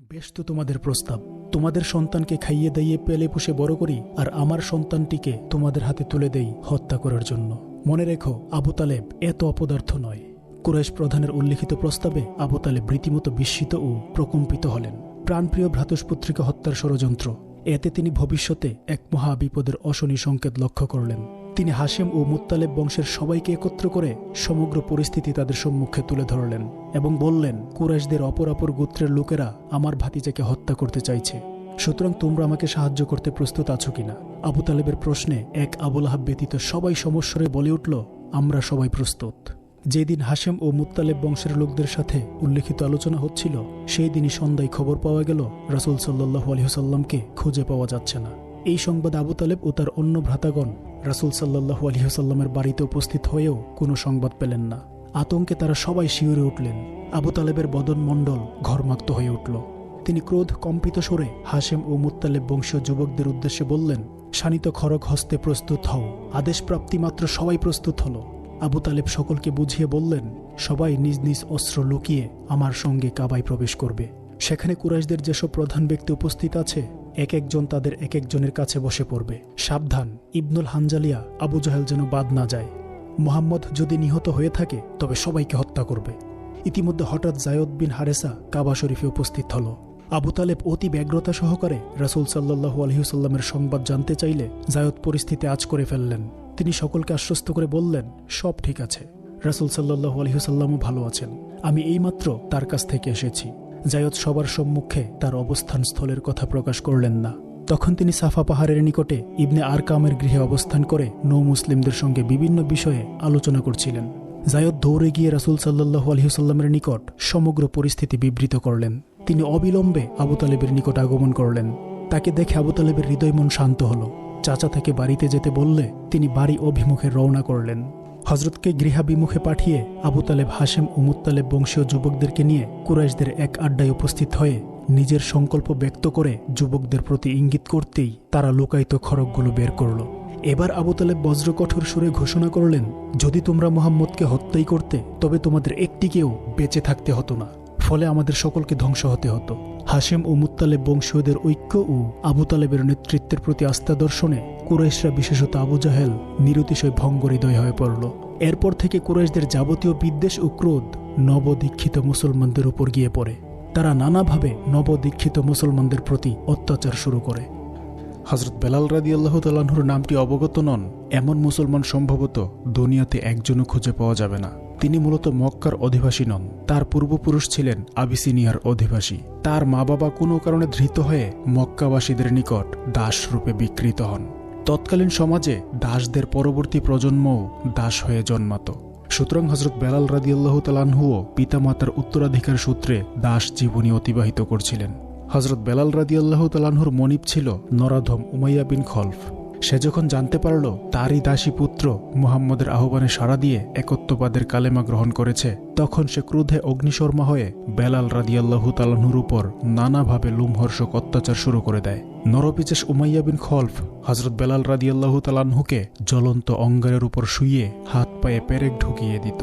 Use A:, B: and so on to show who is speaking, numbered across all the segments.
A: বেশ তো তোমাদের প্রস্তাব। তোমাদের সন্তানকে খাইয়ে দাইয়ে পেলে পুষে বড় করি, আর আমার সন্তানটিকে তোমাদের হাতে তুলে দেই হত্যা করার জন্য। মনে রেখো, আবু তালেব এত অপদার্থ নয়। কুরাইশ প্রধানের উল্লিখিত প্রস্তাবে আবু তালেব রীতিমতো বিস্মিত ও প্রকম্পিত হলেন। প্রাণপ্রিয় ভ্রাতুষ্পুত্রীকে হত্যার ষড়যন্ত্র, এতে তিনি ভবিষ্যতে এক মহা বিপদের অশনি সংকেত লক্ষ্য করলেন। তিনি হাশেম ও মুত্তালেব বংশের সবাইকে একত্র করে সমগ্র পরিস্থিতি তাদের সম্মুখে তুলে ধরলেন এবং বললেন, কুরাইশদের অপর অপর গোত্রের লোকেরা আমার ভাতিজাকে হত্যা করতে চাইছে। সুতরাং তোমরা আমাকে সাহায্য করতে প্রস্তুত আছো কিনা? আবু তালেবের প্রশ্নে এক আবুল আহাব ব্যতীত সবাই সমস্বরে বলে উঠল, আমরা সবাই প্রস্তুত। যেদিন হাশেম ও মুত্তালেব বংশের লোকদের সাথে উল্লেখিত আলোচনা হচ্ছিল, সেই দিনই সন্ধ্যায় খবর পাওয়া গেল, রাসুল সাল্লাহ আলহিহসাল্লামকে খুঁজে পাওয়া যাচ্ছে না। এই সংবাদ আবু তালেব ও তার অন্য ভ্রাতাগণ রাসুল সাল্লাহু আলহিহসাল্লামের বাড়িতে উপস্থিত হয়েও কোনো সংবাদ পেলেন না। আতঙ্কে তারা সবাই শিউরে উঠলেন। আবু তালেবের বদন মণ্ডল ঘরমাক্ত হয়ে উঠল। তিনি ক্রোধ কম্পিত সরে হাশেম ও মুত্তালেব বংশীয় যুবকদের উদ্দেশ্যে বললেন, শানিত খড়গ হস্তে প্রস্তুত হও। আদেশ প্রাপ্তি মাত্র সবাই প্রস্তুত হল। আবু তালেব সকলকে বুঝিয়ে বললেন, সবাই নিজ নিজ অস্ত্র লুকিয়ে আমার সঙ্গে কাবায় প্রবেশ করবে। সেখানে কুরাইশদের যেসব প্রধান ব্যক্তি উপস্থিত আছে, এক একজন তাদের এক একজনের কাছে বসে পড়বে। সাবধান, ইবনুল হানজালিয়া আবু জাহেল যেন বাদ না যায়। মোহাম্মদ যদি নিহত হয়ে থাকে, তবে সবাইকে হত্যা করবে। ইতিমধ্যে হঠাৎ জায়দ বিন হারেসা কাবা শরীফে উপস্থিত হল। আবু তালেব অতি ব্যগ্রতা সহকারে রাসুল সাল্লাহু আলহিউসাল্লামের সংবাদ জানতে চাইলে জায়দ পরিস্থিতি আজ করে ফেললেন। তিনি সকলকে আশ্বস্ত করে বললেন, সব ঠিক আছে। রাসুল সাল্লাহু আলহিউসাল্লামও ভালো আছেন। আমি এইমাত্র তার কাছ থেকে এসেছি। জায়দ সবার সম্মুখে তার অবস্থান স্থলের কথা প্রকাশ করলেন না। তখন তিনি সাফা পাহাড়ের নিকটে ইবনে আরকামের গৃহে অবস্থান করে নৌ মুসলিমদের সঙ্গে বিভিন্ন বিষয়ে আলোচনা করছিলেন। জায়দ দৌড়ে গিয়ে রাসুল সাল্লাহু আলহিউসাল্লামের নিকট সমগ্র পরিস্থিতি বিবৃত করলেন। তিনি অবিলম্বে আবু তালেবের নিকট আগমন করলেন। তাকে দেখে আবু তালেবের হৃদয় মন শান্ত হল। চাচা তাকে বাড়িতে যেতে বললে তিনি বাড়ি অভিমুখে রওনা করলেন। হজরতকে গৃহাভিমুখে পাঠিয়ে আবু তালেব হাশেম ও মুত্তালেব বংশীয় যুবকদেরকে নিয়ে কুরাইশদের এক আড্ডায় উপস্থিত হয়ে নিজের সংকল্প ব্যক্ত করে যুবকদের প্রতি ইঙ্গিত করতেই তারা লোকায়িত খড়গগুলো বের করল। এবার আবু তালেব বজ্রকঠোর সুরে ঘোষণা করলেন, যদি তোমরা মোহাম্মদকে হত্যাই করতে, তবে তোমাদের একটিকেও বেঁচে থাকতে হতো না। ফলে আমাদের সকলকে ধ্বংস হতে হতো। হাশেম ও মুত্তালেব বংশীয়দের ঐক্য ও আবু তালেবের নেতৃত্বের প্রতি আস্থা দর্শনে কুরাইশরা, বিশেষত আবু জাহেল, নিরতিশয় হৃদয় হয়ে পড়ল। এরপর থেকে কুরাইশদের যাবতীয় বিদ্বেষ ও ক্রোধ নবদীক্ষিত মুসলমানদের উপর গিয়ে পড়ে। তারা নানাভাবে নবদীক্ষিত মুসলমানদের প্রতি অত্যাচার শুরু করে। হজরত বেলাল রাদি আল্লাহ তালাহুর নামটি অবগত নন। এমন মুসলমান সম্ভবত দুনিয়াতে একজনও খুঁজে পাওয়া যাবে না। তিনি মূলত মক্কার অধিবাসী নন। তার পূর্বপুরুষ ছিলেন আবিসিনিয়ার অধিবাসী। তার মা বাবা কোনো কারণে ধৃত হয়ে মক্কাবাসীদের নিকট দাস রূপে বিকৃত হন। তৎকালীন সমাজে দাসদের পরবর্তী প্রজন্মও দাস হয়ে জন্মাত। সুতরাং হজরত বেলাল রাদিয়াল্লাহ তালানহুও পিতামাতার উত্তরাধিকার সূত্রে দাস জীবনী অতিবাহিত করছিলেন। হজরত বেলাল রাদিয়াল্লাহ তালানহুর মনিব ছিল নরাধম উমাইয়া বিন খলফ। সে যখন জানতে পারল তারই দাসী পুত্র মুহাম্মদের আহ্বানে সাড়া দিয়ে একত্ববাদের কালেমা গ্রহণ করেছে, তখন সে ক্রোধে অগ্নিশর্মা হয়ে বেলাল রাদিয়াল্লাহু তালাহুর উপর নানাভাবে লুমহর্ষক অত্যাচার শুরু করে দেয়। নরপিচেশ উমাইয়া বিন খলফ হজরত বেলাল রাদিয়াল্লাহু তালাহুকে জ্বলন্ত অঙ্গারের উপর শুইয়ে হাত পায়ে পেরেক ঢুকিয়ে দিত,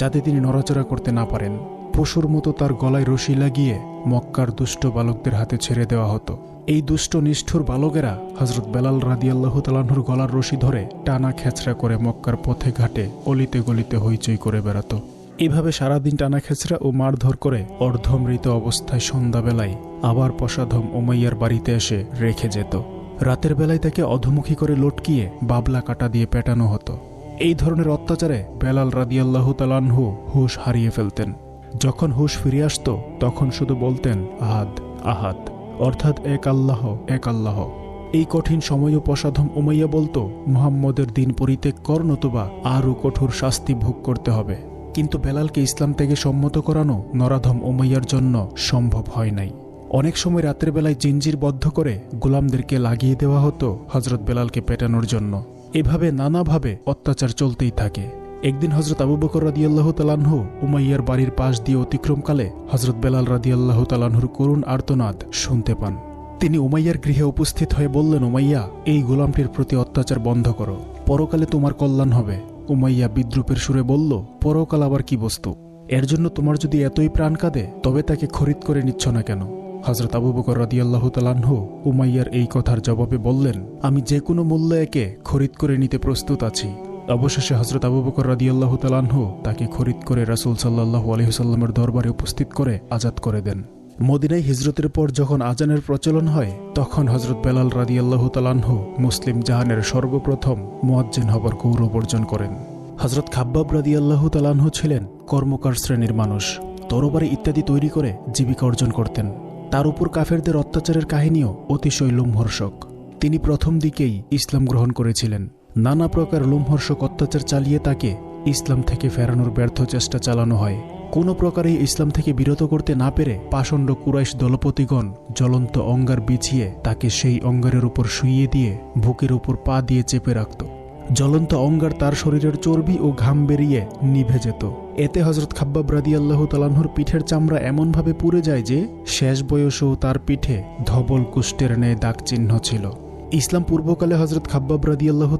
A: যাতে তিনি নড়াচড়া করতে না পারেন। পশুর মতো তার গলায় রশি লাগিয়ে মক্কার দুষ্ট বালকদের হাতে ছেড়ে দেওয়া হতো। এই দুষ্ট নিষ্ঠুর বালকেরা হজরত বেলাল রাদিয়াল্লাহ তালাহুর গলার রশি ধরে টানা খেঁচড়া করে মক্কার পথে ঘাটে অলিতে গলিতে হইচই করে বেড়াত। এভাবে সারাদিন টানা খেঁচড়া ও মারধর করে অর্ধমৃত অবস্থায় সন্ধ্যাবেলায় আবার পশাধম ওমাইয়ার বাড়িতে এসে রেখে যেত। রাতের বেলায় তাকে অধমুখী করে লটকিয়ে বাবলা কাটা দিয়ে পেটানো হতো। এই ধরনের অত্যাচারে বেলাল রাদিয়াল্লাহ তালানহু হুশ হারিয়ে ফেলতেন। যখন হুশ ফিরে আসত, তখন শুধু বলতেন, আহাদ আহাদ। অর্থাৎ, এক আল্লাহ এক আল্লাহ। এই কঠিন সময়ও পসাধম উমাইয়া বলতো, মুহাম্মদের দিন পরিত্যাগ কর, নতুবা আরও কঠোর শাস্তি ভোগ করতে হবে। কিন্তু বেলালকে ইসলাম থেকে সম্মত করানো নরাধম উমাইয়ার জন্য সম্ভব হয় নাই। অনেক সময় রাতের বেলায় জিঞ্জির বদ্ধ করে গোলামদেরকে লাগিয়ে দেওয়া হতো হজরত বেলালকে পেটানোর জন্য। এভাবে নানাভাবে অত্যাচার চলতেই থাকে। একদিন হজরত আবু বকর রাদিয়াল্লাহ তালানহু উমাইয়ার বাড়ির পাশ দিয়ে অতিক্রমকালে হজরত বেলাল রাদিয়াল্লাহ তালানহুর করুণ আর্তনাদ শুনতে পান। তিনি উমাইয়ার গৃহে উপস্থিত হয়ে বললেন, উমাইয়া, এই গোলামটির প্রতি অত্যাচার বন্ধ করো। পরকালে তোমার কল্যাণ হবে। উমাইয়া বিদ্রুপের সুরে বলল, পরকাল আবার কি বস্তু? এর জন্য তোমার যদি এতই প্রাণ কাঁদে, তবে তাকে খরিদ করে নিচ্ছ না কেন? হজরত আবু বকর রাদিয়াল্লাহ তালাহু উমাইয়ার এই কথার জবাবে বললেন, আমি যে কোনো মূল্যে একে খরিদ করে নিতে প্রস্তুত আছি। অবশেষে হজরত আবু বকর রাদিয়াল্লাহ তালাহু তাকে খরিদ করে রাসুল সাল্লাহ আলহিহসাল্লামের দরবারে উপস্থিত করে আজাদ করে দেন। মদিনায় হিজরতের পর যখন আজানের প্রচলন হয়, তখন হজরত বেলাল রাদিয়াল্লাহ তালাহু মুসলিম জাহানের সর্বপ্রথম মুয়াজ্জিন হবার গৌরব অর্জন করেন। হজরত খাব্বাব রাদিয়াল্লাহ তালাহু ছিলেন কর্মকার শ্রেণির মানুষ। তরবারি ইত্যাদি তৈরি করে জীবিকা অর্জন করতেন। তার উপর কাফেরদের অত্যাচারের কাহিনীও অতিশয় লোমহর্ষক। তিনি প্রথম দিকেই ইসলাম গ্রহণ করেছিলেন। নানা প্রকার লোমহর্ষক অত্যাচার চালিয়ে তাকে ইসলাম থেকে ফেরানোর ব্যর্থ চেষ্টা চালানো হয়। কোনো প্রকারেই ইসলাম থেকে বিরত করতে না পেরে পাষণ্ড কুরাইশ দলপতিগণ জ্বলন্ত অঙ্গার বিছিয়ে তাকে সেই অঙ্গারের উপর শুইয়ে দিয়ে বুকের উপর পা দিয়ে চেপে রাখত। জ্বলন্ত অঙ্গার তার শরীরের চর্বি ও ঘাম বেরিয়ে নিভে যেত। এতে হজরত খাব্বাব রাদি আল্লাহ তালাহুর পিঠের চামড়া এমনভাবে পুড়ে যায় যে শেষ বয়সেও তার পিঠে ধবল কুষ্টের ন্যায় দাগ চিহ্ন ছিল। ইসলাম পূর্বকালে হজরত খাব্বাব রাদি আল্লাহ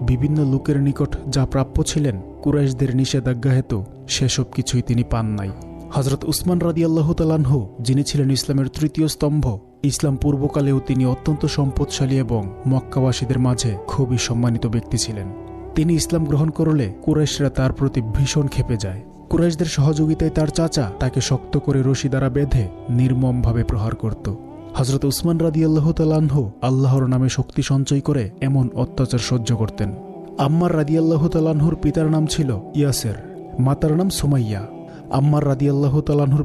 A: বিভিন্ন লোকের নিকট যা প্রাপ্য ছিলেন, কুরাইশদের নিষেধাজ্ঞা হেতু সেসব কিছুই তিনি পান নাই। হজরত উসমান রাদি আল্লাহ তালাহু যিনি ছিলেন ইসলামের তৃতীয় স্তম্ভ, ইসলাম পূর্বকালেও তিনি অত্যন্ত সম্পদশালী এবং মক্কাবাসীদের মাঝে খুবই সম্মানিত ব্যক্তি ছিলেন। তিনি ইসলাম গ্রহণ করলে কুরাইশরা তার প্রতি ভীষণ ক্ষেপে যায়। কুরাইশদের সহযোগিতায় তার চাচা তাকে শক্ত করে রশি দ্বারা বেঁধে নির্মমভাবে প্রহার করত। হজরত উসমান রাদি আল্লাহ তালাহ আল্লাহর নামে শক্তি সঞ্চয় করে এমন অত্যাচার সহ্য করতেন। আম্মার রাদি আল্লাহ তালাহুর পিতার নাম ছিল ইয়াসের, মাতার নাম সুমাইয়া। আম্মার রাদি আল্লাহ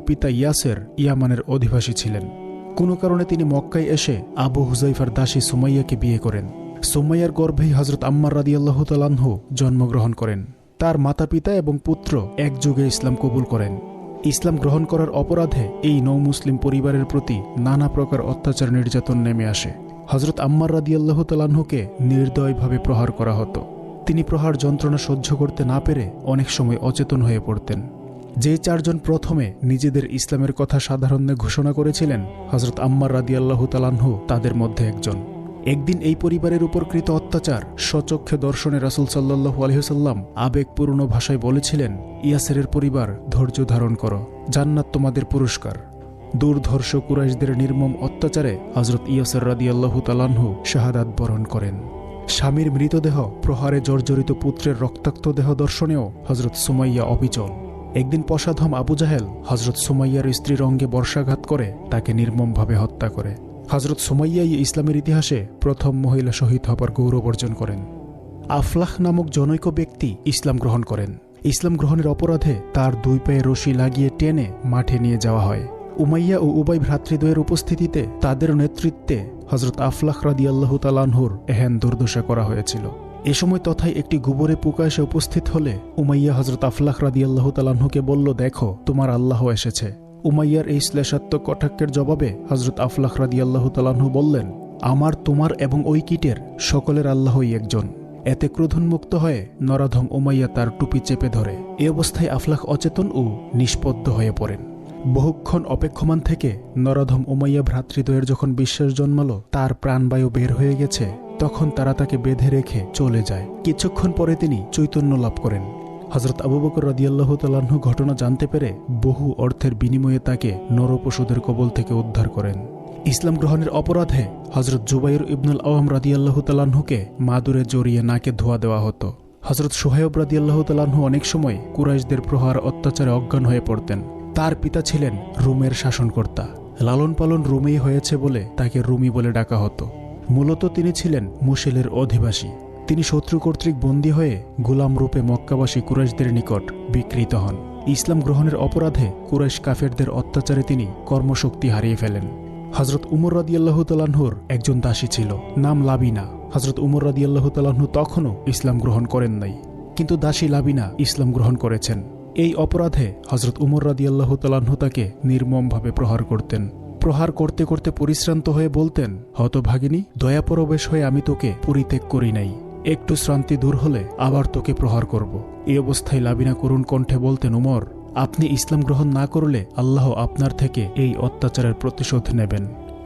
A: পিতা ইয়াসের ইয়ামানের অধিবাসী ছিলেন। কোনো কারণে তিনি মক্কায় এসে আবু হুজাইফার দাসী সুমাইয়াকে বিয়ে করেন। সুমাইয়ার গর্ভেই হজরত আম্মার রাদি আল্লাহ জন্মগ্রহণ করেন। তার মাতা পিতা এবং পুত্র একযুগে ইসলাম কবুল করেন। ইসলাম গ্রহণ করার অপরাধে এই নৌ মুসলিম পরিবারের প্রতি নানা প্রকার অত্যাচার নির্যাতন নেমে আসে। হজরত আম্মার রাদি আল্লাহ তালাহুকে নির্দয়ভাবে প্রহার করা হতো। তিনি প্রহার যন্ত্রণা সহ্য করতে না পেরে অনেক সময় অচেতন হয়ে পড়তেন। যে চারজন প্রথমে নিজেদের ইসলামের কথা সাধারণে ঘোষণা করেছিলেন হজরত আম্মার রাদি আল্লাহ তালাহু তাদের মধ্যে একজন। একদিন এই পরিবারের উপর কৃত অত্যাচার সচক্ষে দর্শনে রাসুল সাল্লাহু আলহিসাল্লাম আবেগপূর্ণ ভাষায় বলেছিলেন, ইয়াসেরের পরিবার, ধৈর্য ধারণ করো, জান্নাত তোমাদের পুরস্কার। দুর্ধর্ষ কুরাইশদের নির্মম অত্যাচারে হজরত ইয়াসের রাদি আল্লাহু তালাহু শাহাদাত বরণ করেন। স্বামীর মৃতদেহ প্রহারে জর্জরিত পুত্রের রক্তাক্ত দেহ দর্শনেও হজরত সুমাইয়া অবিচল। একদিন পশাধম আবু জাহেল হজরত সুমাইয়ার স্ত্রীর অঙ্গে বর্ষাঘাত করে তাকে নির্মমভাবে হত্যা করে। হজরত সুমাইয়াই ইসলামের ইতিহাসে প্রথম মহিলা শহীদ হবার গৌরব অর্জন করেন। আফলাহ নামক জনৈক ব্যক্তি ইসলাম গ্রহণ করেন। ইসলাম গ্রহণের অপরাধে তার দুই পায়ে রশি লাগিয়ে টেনে মাঠে নিয়ে যাওয়া হয়। উমাইয়া ও উবাই ভ্রাতৃদ্বয়ের উপস্থিতিতে তাদের নেতৃত্বে হজরত আফলাহ রাদি আল্লাহ তালানহুর এহেন দুর্দশা করা হয়েছিল। এ সময় তথায় একটি গোবরে পোকা এসে উপস্থিত হলে উমাইয়া হজরত আফলাহ রাদি আল্লাহ তালাহুকে বলল, দেখো, তোমার আল্লাহ এসেছে। উমাইয়ার এই শ্লেষাত্মক কটাক্ষের জবাবে হজরত আফলাহ রাদি আল্লাহ তালাহু বললেন, আমার, তোমার এবং ওই কিটের সকলের আল্লাহই একজন। এতে ক্রোধনমুক্ত হয়ে নরাধম উমাইয়া তার টুপি চেপে ধরে। এ অবস্থায় আফলাহ অচেতন ও নিষ্পদ্য হয়ে পড়েন। বহুক্ষণ অপেক্ষমান থেকে নরাধম উমাইয়া ভ্রাতৃদ্বয়ের যখন বিশ্বাস জন্মালো, তার প্রাণবায়ু বের হয়ে গেছে, তখন তারা তাকে বেঁধে রেখে চলে যায়। কিছুক্ষণ পরে তিনি চৈতন্য লাভ করেন। হজরত আবু বকর রাদিয়াল্লাহ তাল্লাহ্ন ঘটনা জানতে পেরে বহু অর্থের বিনিময়ে তাকে নরপশুদের কবল থেকে উদ্ধার করেন। ইসলাম গ্রহণের অপরাধে হজরত জুবাইর ইবনুল আওয়াম রাদিয়াল্লাহ তাল্লাহ্নকে মাদুরে জড়িয়ে নাকে ধোয়া দেওয়া হতো। হজরত সোহেব রাদিয়াল্লাহ তাল্লাহ্ন অনেক সময় কুরাইশদের প্রহার অত্যাচারে অজ্ঞান হয়ে পড়তেন। তার পিতা ছিলেন রুমের শাসনকর্তা। লালন পালন রুমেই হয়েছে বলে তাকে রুমি বলে ডাকা হতো। মূলত তিনি ছিলেন মুশেলের অধিবাসী। তিনি শত্রু কর্তৃক বন্দী হয়ে গোলাম রূপে মক্কাবাসী কুরাইশদের নিকট বিকৃত হন। ইসলাম গ্রহণের অপরাধে কুরাইশ কাফেরদের অত্যাচারে তিনি কর্মশক্তি হারিয়ে ফেলেন। হজরত উমর রাদিয়াল্লাহ তালাহুর একজন দাসী ছিল, নাম লাবিনা। হজরত উমর রাদিয়াল্লাহ তালাহু তখনও ইসলাম গ্রহণ করেন নাই, কিন্তু দাসী লাবিনা ইসলাম গ্রহণ করেছেন। এই অপরাধে হজরত উমর রাদিয়াল্লাহ তালাহু তাকে নির্মমভাবে প্রহার করতেন। প্রহার করতে করতে পরিশ্রান্ত হয়ে বলতেন, হতভাগিনী দয়াপরবেশ হয়ে আমি তোকে পরিত্যাগ করি নাই। একটু শ্রান্তি দূর হলে আবার তোকে প্রহার করব। এই অবস্থায় লাবিনা করুণ কণ্ঠে বলতেন, উমর, আপনি ইসলাম গ্রহণ না করলে আল্লাহ আপনার থেকে এই অত্যাচারের প্রতিশোধ নেবেন।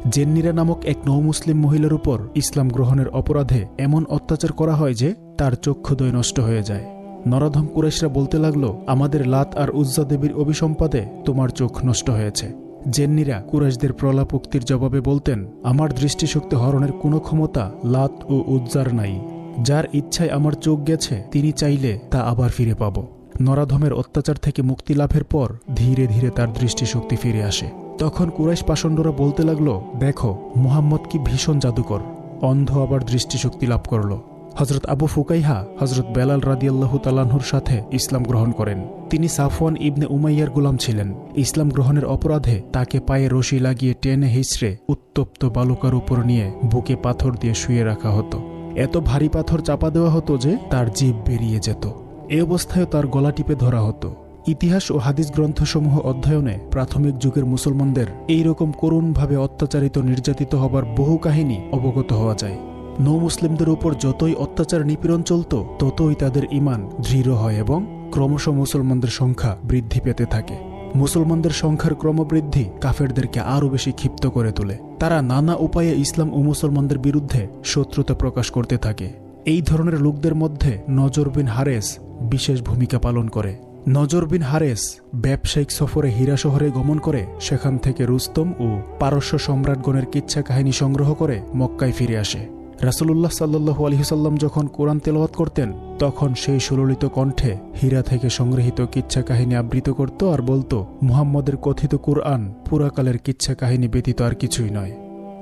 A: জেন্নিরা নামক এক নৌমুসলিম মহিলার উপর ইসলাম গ্রহণের অপরাধে এমন অত্যাচার করা হয় যে তার চক্ষুদয় নষ্ট হয়ে যায়। নরাধম কুরেশরা বলতে লাগল, আমাদের লাত আর উজ্জা দেবীর অভিসম্পাদে তোমার চোখ নষ্ট হয়েছে। জেন্নিরা কুরাইশদের প্রলাপোক্তির জবাবে বলতেন, আমার দৃষ্টিশক্তি হরণের কোনো ক্ষমতা লাত ও উজ্জার নাই। যার ইচ্ছায় আমার চোখ গেছে, তিনি চাইলে তা আবার ফিরে পাব। নরাধমের অত্যাচার থেকে মুক্তি লাভের পর ধীরে ধীরে তার দৃষ্টিশক্তি ফিরে আসে। তখন কুরাইশ পাষণ্ডরা বলতে লাগল, দেখো, মুহাম্মদ কি ভীষণ জাদুকর। অন্ধ আবার দৃষ্টিশক্তি লাভ করল। হজরত আবু ফুকাইহা হজরত বেলাল রাদিয়াল্লাহু তালাহুর সাথে ইসলাম গ্রহণ করেন। তিনি সাফওয়ান ইবনে উমাইয়ার গোলাম ছিলেন। ইসলাম গ্রহণের অপরাধে তাকে পায়ে রশি লাগিয়ে টেনে হিসড়ে উত্তপ্ত বালুকার উপর নিয়ে বুকে পাথর দিয়ে শুয়ে রাখা হতো। এত ভারী পাথর চাপা দেওয়া হতো যে তার জীব বেরিয়ে যেত। এ অবস্থায় তার গলা টিপে ধরা হতো। ইতিহাস ও হাদিস গ্রন্থসমূহ অধ্যয়নে প্রাথমিক যুগের মুসলমানদের এই রকম করুণভাবে অত্যাচারিত নির্যাতিত হবার বহু কাহিনী অবগত হওয়া যায়। নৌ মুসলিমদের উপর যতই অত্যাচার নিপীড়ন চলত, ততই তাদের ইমান দৃঢ় হয় এবং ক্রমশ মুসলমানদের সংখ্যা বৃদ্ধি পেতে থাকে। মুসলমানদের সংখ্যার ক্রমবৃদ্ধি কাফেরদেরকে আরও বেশি ক্ষিপ্ত করে তোলে। তারা নানা উপায়ে ইসলাম ও মুসলমানদের বিরুদ্ধে শত্রুতা প্রকাশ করতে থাকে। এই ধরনের লোকদের মধ্যে নজর বিন হারেস বিশেষ ভূমিকা পালন করে। নজর বিন হারেস ব্যবসায়িক সফরে হীরা শহরে গমন করে, সেখান থেকে রুস্তম ও পারস্য সম্রাটগণের কিচ্ছা কাহিনী সংগ্রহ করে মক্কায় ফিরে আসে। রাসুলুল্লাহ সাল্লু আলহিসাল্লাম যখন কোরআন তেলাওয়াত করতেন, তখন সেই সুললিত কণ্ঠে হীরা থেকে সংগৃহীত কিচ্ছা কাহিনী আবৃত করত আর বলতো, মুহাম্মদের কথিত কোরআন পুরাকালের কিচ্ছা কাহিনী ব্যতীত আর কিছুই নয়।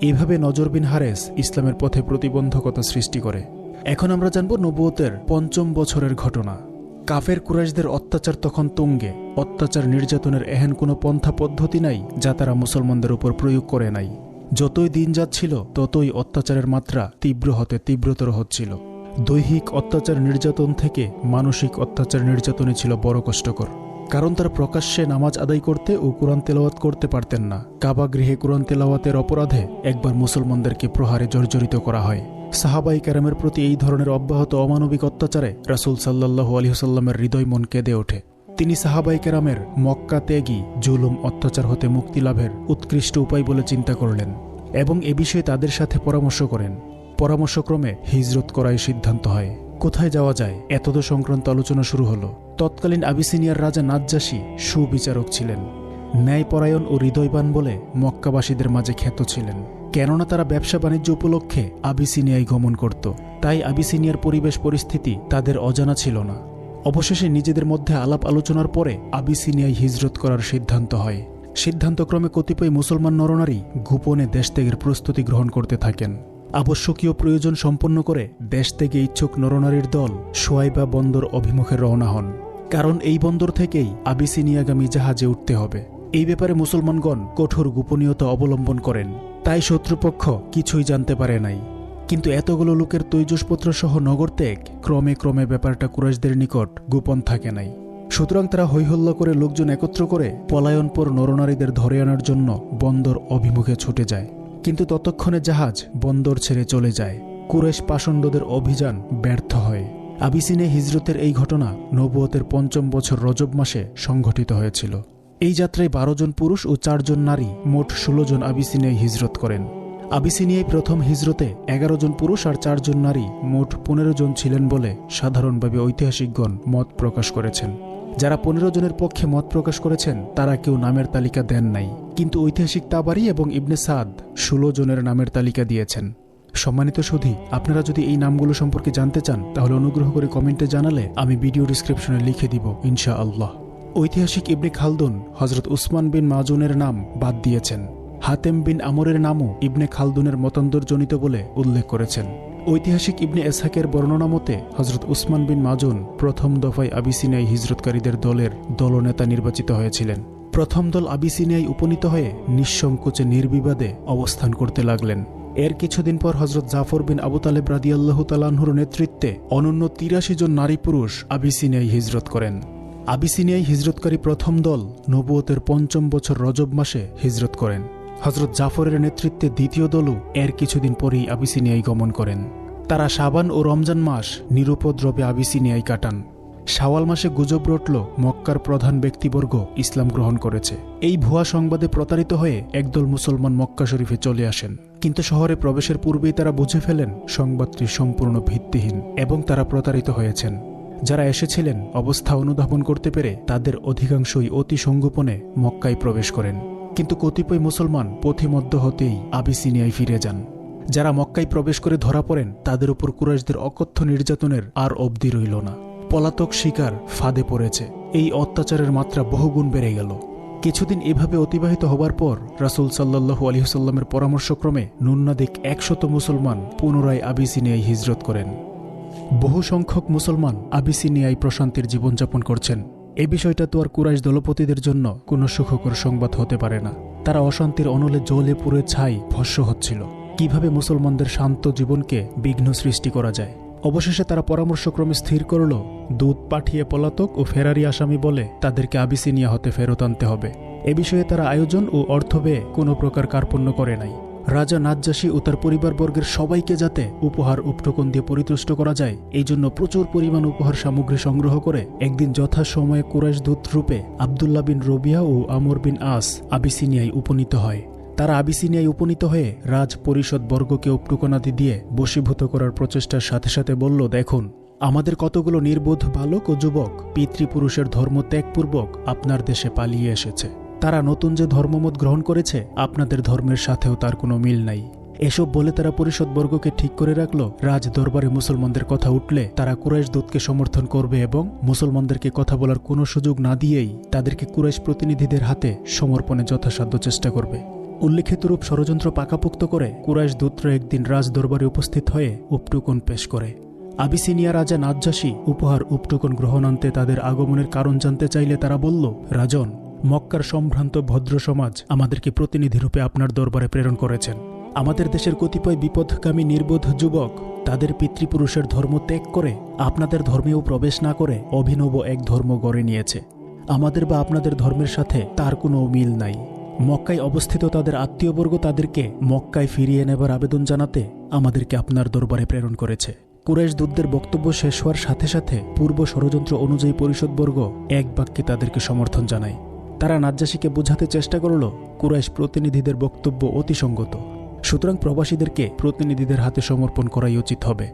A: এভাবে নজরবিন হারেস ইসলামের পথে প্রতিবন্ধকতা সৃষ্টি করে। এখন আমরা জানব নবুয়তের পঞ্চম বছরের ঘটনা। কাফের কুরাইশদের অত্যাচার তখন তুঙ্গে। অত্যাচার নির্যাতনের এহেন কোনো পন্থা পদ্ধতি নাই যা তারা মুসলমানদের উপর প্রয়োগ করে নাই। যতই দিন যাচ্ছিল, ততই অত্যাচারের মাত্রা তীব্র হতে তীব্রতর হচ্ছিল। দৈহিক অত্যাচার নির্যাতন থেকে মানসিক অত্যাচার নির্যাতনই ছিল বড় কষ্টকর। কারণ তারা প্রকাশ্যে নামাজ আদায় করতে ও কোরআন তেলাওয়াত করতে পারতেন না। কাবা গৃহে কোরআন তেলাওয়াতের অপরাধে একবার মুসলমানদেরকে প্রহারে জর্জরিত করা হয়। সাহাবাই ক্যারামের প্রতি এই ধরনের অব্যাহত অমানবিক অত্যাচারে রাসুল সাল্লাহু আলহিহসাল্লামের হৃদয় মন কেঁদে ওঠে। তিনি সাহাবাই কেরামের মক্কা ত্যাগী, জুলুম, অত্যাচার হতে মুক্তি লাভের উৎকৃষ্ট উপায় বলে চিন্তা করলেন এবং এ বিষয়ে তাদের সাথে পরামর্শ করেন। পরামর্শক্রমে হিজরত করাই সিদ্ধান্ত হয়। কোথায় যাওয়া যায়? এতদ সংক্রান্ত আলোচনা শুরু হলো। তৎকালীন আবিসিনিয়ার রাজা নাজ্জাসী সুবিচারক ছিলেন। ন্যায়পরায়ণ ও হৃদয়বান বলে মক্কাবাসীদের মাঝে খ্যাত ছিলেন। কেননা তারা ব্যবসা বাণিজ্য উপলক্ষে আবিসিনিয়ায় গমন করত। তাই আবিসিনিয়ার পরিবেশ পরিস্থিতি তাদের অজানা ছিল না। অবশেষে নিজেদের মধ্যে আলাপ আলোচনার পরে আবিসিনিয়ায় হিজরত করার সিদ্ধান্ত হয়। সিদ্ধান্তক্রমে কতিপয় মুসলমান নরনারী গোপনে দেশ ত্যাগের প্রস্তুতি গ্রহণ করতে থাকেন। আবশ্যকীয় প্রয়োজন সম্পন্ন করে দেশ থেকে ইচ্ছুক নরনারীর দল সোয়াইবা বন্দর অভিমুখে রওনা হন। কারণ এই বন্দর থেকেই আবিসিনিয়াগামী জাহাজে উঠতে হবে। এই ব্যাপারে মুসলমানগণ কঠোর গোপনীয়তা অবলম্বন করেন। তাই শত্রুপক্ষ কিছুই জানতে পারে নাই। কিন্তু এতগুলো লোকের তৈজসপত্র সহ নগর ত্যাগ, ক্রমে ক্রমে ব্যাপারটা কুরাইশদের নিকট গোপন থাকে নাই। সুতরাং তারা হৈহল্লা করে লোকজন একত্র করে পলায়নপর নরনারীদের ধরে আনার জন্য বন্দর অভিমুখে ছুটে যায়। কিন্তু ততক্ষণে জাহাজ বন্দর ছেড়ে চলে যায়। কুরেশ পাষণ্ডদের অভিযান ব্যর্থ হয়। আবিসিনে হিজরতের এই ঘটনা নবুয়তের পঞ্চম বছর রজব মাসে সংঘটিত হয়েছিল। এই যাত্রায় বারো জন পুরুষ ও চারজন নারী মোট ষোলো জন আবিসিনিয়ায় হিজরত করেন। আবিসিনিয়ায় প্রথম হিজরতে এগারো জন পুরুষ আর চারজন নারী মোট পনেরো জন ছিলেন বলে সাধারণভাবে ঐতিহাসিকগণ মত প্রকাশ করেছেন। যারা পনেরো জনের পক্ষে মত প্রকাশ করেছেন, তারা কেউ নামের তালিকা দেন নাই। কিন্তু ঐতিহাসিক তাবারি এবং ইবনে সাদ ষোলো জনের নামের তালিকা দিয়েছেন। সম্মানিত সুধী, আপনারা যদি এই নামগুলো সম্পর্কে জানতে চান, তাহলে অনুগ্রহ করে কমেন্টে জানালে আমি ভিডিও ডিসক্রিপশনে লিখে দিব ইনশা আল্লাহ ঐতিহাসিক ইবনে খালদুন হজরত উসমান বিন মাজুনের নাম বাদ দিয়েছেন। হাতেম বিন আমরের নামও ইবনে খালদুনের মতান্তরজনিত বলে উল্লেখ করেছেন। ঐতিহাসিক ইবনে এসহাকের বর্ণনা মতে হজরত উসমান বিন মাজুন প্রথম দফায় আবিসিনিয়ায় হিজরতকারীদের দলের দলনেতা নির্বাচিত হয়েছিলেন। প্রথম দল আবিসিনিয়ায় উপনীত হয়ে নিঃসংকোচে নির্বিবাদে অবস্থান করতে লাগলেন। এর কিছুদিন পর হজরত জাফর বিন আবু তালেব রাদিয়াল্লাহ তালাহুর নেতৃত্বে অনন্য তিরাশি জন নারী পুরুষ আবিসিনিয়ায় হিজরত করেন। আবিসিনিয়ায় হিজরতকারী প্রথম দল নবুয়তের পঞ্চম বছর রজব মাসে হিজরত করেন। হজরত জাফরের নেতৃত্বে দ্বিতীয় দলও এর কিছুদিন পরেই আবিসিনিয়ায় গমন করেন। তারা সাবান ও রমজান মাস নিরুপদ্রবে আবিসিনিয়ায় কাটান। শাওয়াল মাসে গুজব রটল মক্কার প্রধান ব্যক্তিবর্গ ইসলাম গ্রহণ করেছে। এই ভুয়া সংবাদে প্রতারিত হয়ে একদল মুসলমান মক্কা শরীফে চলে আসেন। কিন্তু শহরে প্রবেশের পূর্বেই তারা বুঝে ফেলেন সংবাদটি সম্পূর্ণ ভিত্তিহীন এবং তারা প্রতারিত হয়েছেন। যারা এসেছিলেন অবস্থা অনুধাবন করতে পেরে তাদের অধিকাংশই অতি সংগোপনে মক্কায় প্রবেশ করেন। কিন্তু কতিপয় মুসলমান পথিমধ্য হতেই আবিসিনিয়ায় ফিরে যান। যারা মক্কায় প্রবেশ করে ধরা পড়েন, তাদের উপর কুরাইশদের অকথ্য নির্যাতনের আর অবধি রইল না। পলাতক শিকার ফাঁদে পড়েছে। এই অত্যাচারের মাত্রা বহুগুণ বেড়ে গেল। কিছুদিন এভাবে অতিবাহিত হবার পর রাসুল সাল্লাহু আলহিহসাল্লামের পরামর্শক্রমে নুন্নাদিক একশত মুসলমান পুনরায় আবিসিনিয়ায় হিজরত করেন। বহু সংখ্যক মুসলমান আবিসিনিয়ায় প্রশান্তির জীবনযাপন করছেন। এ বিষয়টা তো আর কুরাইশ দলপতিদের জন্য কোনো সুখকর সংবাদ হতে পারে না। তারা অশান্তির অনলে জ্বলে পুড়ে ছাই ভস্য হচ্ছিল। কীভাবে মুসলমানদের শান্ত জীবনকে বিঘ্ন সৃষ্টি করা যায়? অবশেষে তারা পরামর্শক্রমে স্থির করল, দুধ পাঠিয়ে পলাতক ও ফেরারি আসামি বলে তাদেরকে আবিসিনিয়া হতে ফেরত আনতে হবে। এ বিষয়ে তারা আয়োজন ও অর্থ ব্যয়ে কোনো প্রকার কার্পণ্য করে নাই। রাজা নাজ্জাসী ও তার পরিবারবর্গের সবাইকে যাতে উপহার উপটকন দিয়ে পরিতুষ্ট করা যায়, এই জন্য প্রচুর পরিমাণ উপহার সামগ্রী সংগ্রহ করে একদিন যথাসময়ে কুরাইশ দূত রূপে আবদুল্লাহ বিন রবিয়া ও আমর বিন আস আবিসিনিয়ায় উপনীত হয়। তারা আবিসিনিয়ায় উপনীত হয়ে রাজ পরিষদ বর্গকে উপটুকনাদি দিয়ে বশীভূত করার প্রচেষ্টার সাথে সাথে বলল, দেখুন, আমাদের কতগুলো নির্বোধ বালক ও যুবক পিতৃপুরুষের ধর্ম ত্যাগপূর্বক আপনার দেশে পালিয়ে এসেছে। তারা নতুন যে ধর্মমত গ্রহণ করেছে, আপনাদের ধর্মের সাথেও তার কোনো মিল নাই। এসব বলে তারা পরিষদবর্গকে ঠিক করে রাখল। রাজ দরবারে মুসলমানদের কথা উঠলে তারা কুরাইশ দূতকে সমর্থন করবে এবং মুসলমানদেরকে কথা বলার কোনো সুযোগ না দিয়েই তাদেরকে কুরাইশ প্রতিনিধিদের হাতে সমর্পণে যথাসাধ্য চেষ্টা করবে। উল্লেখিতরূপ ষড়যন্ত্র পাকাপোক্ত করে কুরাইশ দূতরা একদিন রাজ দরবারে উপস্থিত হয়ে উপটুকন পেশ করে। আবিসিনিয়া রাজা নাজ্জাসী উপহার উপটুকন গ্রহণান্তে তাদের আগমনের কারণ জানতে চাইলে তারা বলল, রাজন মক্কার সম্ভ্রান্ত ভদ্র সমাজ আমাদেরকে প্রতিনিধিরূপে আপনার দরবারে প্রেরণ করেছেন। আমাদের দেশের কতিপয় বিপদকামী নির্বোধ যুবক তাদের পিতৃপুরুষের ধর্ম ত্যাগ করে আপনাদের ধর্মেও প্রবেশ না করে অভিনব এক ধর্ম গড়ে নিয়েছে। আমাদের বা আপনাদের ধর্মের সাথে তার কোনো মিল নাই। মক্কায় অবস্থিত তাদের আত্মীয়বর্গ তাদেরকে মক্কায় ফিরিয়ে নেবার আবেদন জানাতে আমাদেরকে আপনার দরবারে প্রেরণ করেছে। কুরাইশ দূতদের বক্তব্য শেষ হওয়ার সাথে সাথে পূর্ব ষড়যন্ত্র অনুযায়ী পরিষদবর্গ এক বাক্যে তাদেরকে সমর্থন জানায়। তারা নাজ্জাসীকে বোঝাতে চেষ্টা করল, কুরাইশ প্রতিনিধিদের বক্তব্য অতিসঙ্গত সুতরাং প্রবাসীদেরকে প্রতিনিধিদের হাতে সমর্পণ করাই উচিত হবে।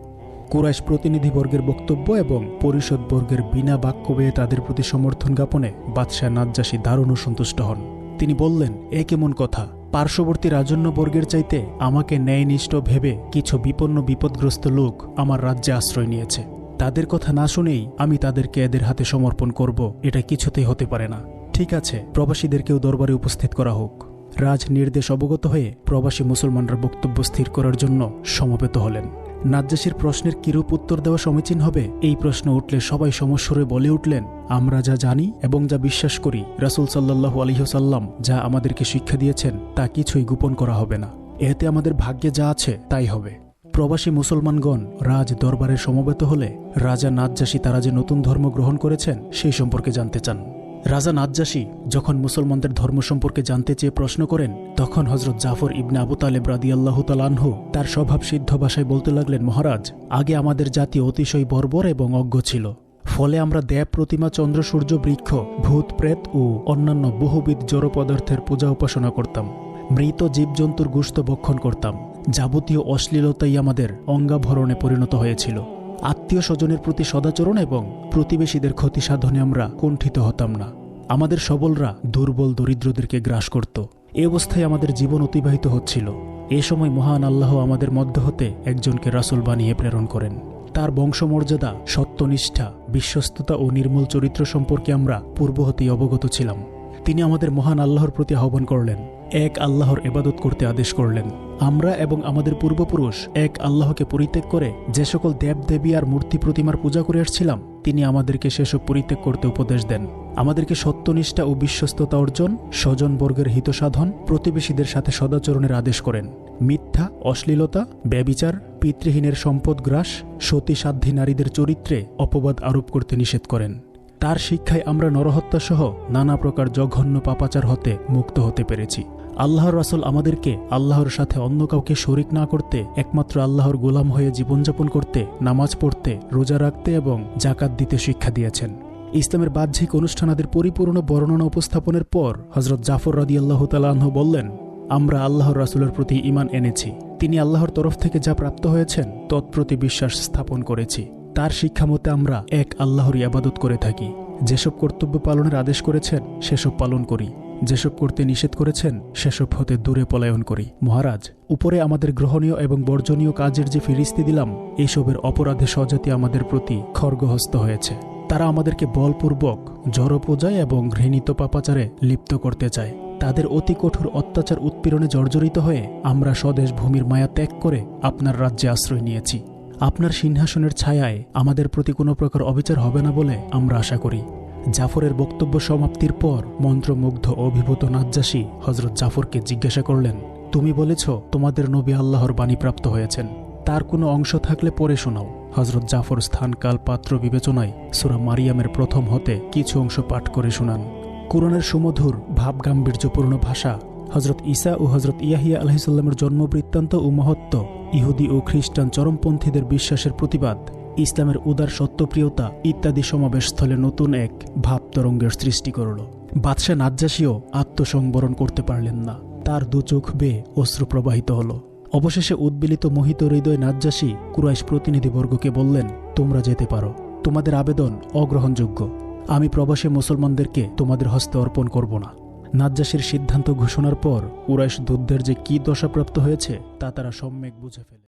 A: কুরাইশ প্রতিনিধিবর্গের বক্তব্য এবং পরিষদবর্গের বিনা বাক্য বেয়ে তাদের প্রতি সমর্থন জ্ঞাপনে বাদশাহ নাজ্জাসী দারুণ সন্তুষ্ট হন। তিনি বললেন, এ কেমন কথা? পার্শ্ববর্তী রাজন্যবর্গের চাইতে আমাকে ন্যায়নিষ্ঠ ভেবে কিছু বিপন্ন বিপদগ্রস্ত লোক আমার রাজ্যে আশ্রয় নিয়েছে। তাদের কথা না শুনেই আমি তাদেরকে এদের হাতে সমর্পণ করব, এটা কিছুতেই হতে পারে না। ঠিক আছে, প্রবাসীদেরকেও দরবারে উপস্থিত করা হোক। রাজ নির্দেশ অবগত হয়ে প্রবাসী মুসলমানরা বক্তব্য স্থির করার জন্য সমবেত হলেন। নাজ্জাসীর প্রশ্নের কিরূপ উত্তর দেওয়া সমীচীন হবে, এই প্রশ্ন উঠলে সবাই সমস্যরে বলে উঠলেন, আমরা যা জানি এবং যা বিশ্বাস করি, রাসুল সাল্লাহু আলহিহসাল্লাম যা আমাদেরকে শিক্ষা দিয়েছেন, তা কিছুই গোপন করা হবে না। এতে আমাদের ভাগ্যে যা আছে, তাই হবে। প্রবাসী মুসলমানগণ রাজ দরবারে সমবেত হলে রাজা নাজ্জাসী তারা যে নতুন ধর্ম গ্রহণ করেছেন সেই সম্পর্কে জানতে চান। রাজা নাজ্জাসী যখন মুসলমানদের ধর্ম সম্পর্কে জানতে চেয়ে প্রশ্ন করেন, তখন হজরত জাফর ইবনে আবু তালেব রাদিয়াল্লাহু তালানহু তার স্বভাব সিদ্ধ ভাষায় বলতে লাগলেন, মহারাজ, আগে আমাদের জাতি অতিশয় বর্বর এবং অজ্ঞ ছিল। ফলে আমরা দেব প্রতিমা, চন্দ্র, সূর্য, বৃক্ষ, ভূত, প্রেত ও অন্যান্য বহুবিধ জড় পদার্থের পূজা উপাসনা করতাম। মৃত জীবজন্তুর গুস্ত ভক্ষণ করতাম। যাবতীয় অশ্লীলতাই আমাদের অঙ্গাভরণে পরিণত হয়েছিল। আত্মীয় স্বজনের প্রতি সদাচরণ এবং প্রতিবেশীদের ক্ষতি সাধনে আমরা কুণ্ঠিত হতাম না। আমাদের সবলরা দুর্বল দরিদ্রদেরকে গ্রাস করত। এ অবস্থায় আমাদের জীবন অতিবাহিত হচ্ছিল। এ সময় মহান আল্লাহ আমাদের মধ্য হতে একজনকে রাসুল বানিয়ে প্রেরণ করেন। তার বংশমর্যাদা, সত্যনিষ্ঠা, বিশ্বস্ততা ও নির্মূল চরিত্র সম্পর্কে আমরা পূর্ব হতেই অবগত ছিলাম। তিনি আমাদের মহান আল্লাহর প্রতি আহ্বান করলেন এক আল্লাহর এবাদত করতে আদেশ করলেন। আমরা এবং আমাদের পূর্বপুরুষ এক আল্লাহকে পরিত্যাগ করে যে সকল দেবদেবী আর মূর্তি প্রতিমার পূজা করে আসছিলাম, তিনি আমাদেরকে সেসব পরিত্যাগ করতে উপদেশ দেন। আমাদেরকে সত্যনিষ্ঠা ও বিশ্বস্ততা অর্জন স্বজনবর্গের হিত সাধন প্রতিবেশীদের সাথে সদাচরণের আদেশ করেন। মিথ্যা, অশ্লীলতা, ব্যবিচার, পিতৃহীনের সম্পদ গ্রাস, সতীসাধ্যী নারীদের চরিত্রে অপবাদ আরোপ করতে নিষেধ করেন। তার শিক্ষায় আমরা নরহত্যা সহ নানা প্রকার জঘন্য পাপাচার হতে মুক্ত হতে পেরেছি। আল্লাহর রাসুল আমাদেরকে আল্লাহর সাথে অন্য কাউকে শরিক না করতে, একমাত্র আল্লাহর গোলাম হয়ে জীবনযাপন করতে, নামাজ পড়তে, রোজা রাখতে এবং জাকাত দিতে শিক্ষা দিয়েছেন। ইসলামের বাহ্যিক অনুষ্ঠানাদের পরিপূর্ণ বর্ণনা উপস্থাপনের পর হজরত জাফর রাদি আল্লাহ তালাহ বললেন, আমরা আল্লাহর রাসুলের প্রতি ইমান এনেছি। তিনি আল্লাহর তরফ থেকে যা প্রাপ্ত হয়েছেন, তৎপ্রতি বিশ্বাস স্থাপন করেছি। তার শিক্ষা মতে আমরা এক আল্লাহর আবাদত করে থাকি। যেসব কর্তব্য পালনের আদেশ করেছেন, সেসব পালন করি। যেসব করতে নিষেধ করেছেন, সেসব হতে দূরে পলায়ন করি। মহারাজ, উপরে আমাদের গ্রহণীয় এবং বর্জনীয় কাজের যে ফিরিস্তি দিলাম এইসবের অপরাধে স্বজাতি আমাদের প্রতি খর্গহস্ত হয়েছে। তারা আমাদেরকে বলপূর্বক জড়পূজায় এবং ঘৃণিত পাপাচারে লিপ্ত করতে চায়। তাদের অতি কঠোর অত্যাচার উৎপীড়নে জর্জরিত হয়ে আমরা স্বদেশ ভূমির মায়া ত্যাগ করে আপনার রাজ্যে আশ্রয় নিয়েছি। আপনার সিংহাসনের ছায়ায় আমাদের প্রতি কোনো প্রকার অবিচার হবে না বলে আমরা আশা করি। জাফরের বক্তব্য সমাপ্তির পর মন্ত্রমুগ্ধ অভিভূত নাজ্জাসী হজরত জাফরকে জিজ্ঞাসা করলেন, তুমি বলেছ তোমাদের নবী আল্লাহর বাণী প্রাপ্ত হয়েছেন। তার কোনো অংশ থাকলে পড়ে শোনাও। হজরত জাফর স্থানকাল পাত্র বিবেচনায় সুরা মারিয়ামের প্রথম হতে কিছু অংশ পাঠ করে শোনান। কোরআনের সুমধুর, ভাবগাম্ভীর্যপূর্ণ ভাষা হজরত ঈসা ও হজরত ইয়াহিয়া আলহিসাল্লামের জন্মবৃত্তান্ত ও মহত্ব, ইহুদি ও খ্রিস্টান চরমপন্থীদের বিশ্বাসের প্রতিবাদ, ইসলামের উদার সত্যপ্রিয়তা ইত্যাদি সমাবেশস্থলে নতুন এক ভাব তরঙ্গের সৃষ্টি করল। বাদশাহ নাজ্জাসীও আত্মসংবরণ করতে পারলেন না। তার দু চোখ বেয়ে অশ্রু প্রবাহিত হল। অবশেষে উদ্বেলিত মোহিত হৃদয় নাজ্জাসী কুরাইশ প্রতিনিধিবর্গকে বললেন, তোমরা যেতে পারো। তোমাদের আবেদন অগ্রহণযোগ্য। আমি প্রবাসী মুসলমানদেরকে তোমাদের হস্তে অর্পণ করব না। নাজ্জাসীর সিদ্ধান্ত ঘোষণার পর উরাইশ দুধদের যে কী দশাপ্রাপ্ত হয়েছে তা তারা সম্যক বুঝে ফেলে।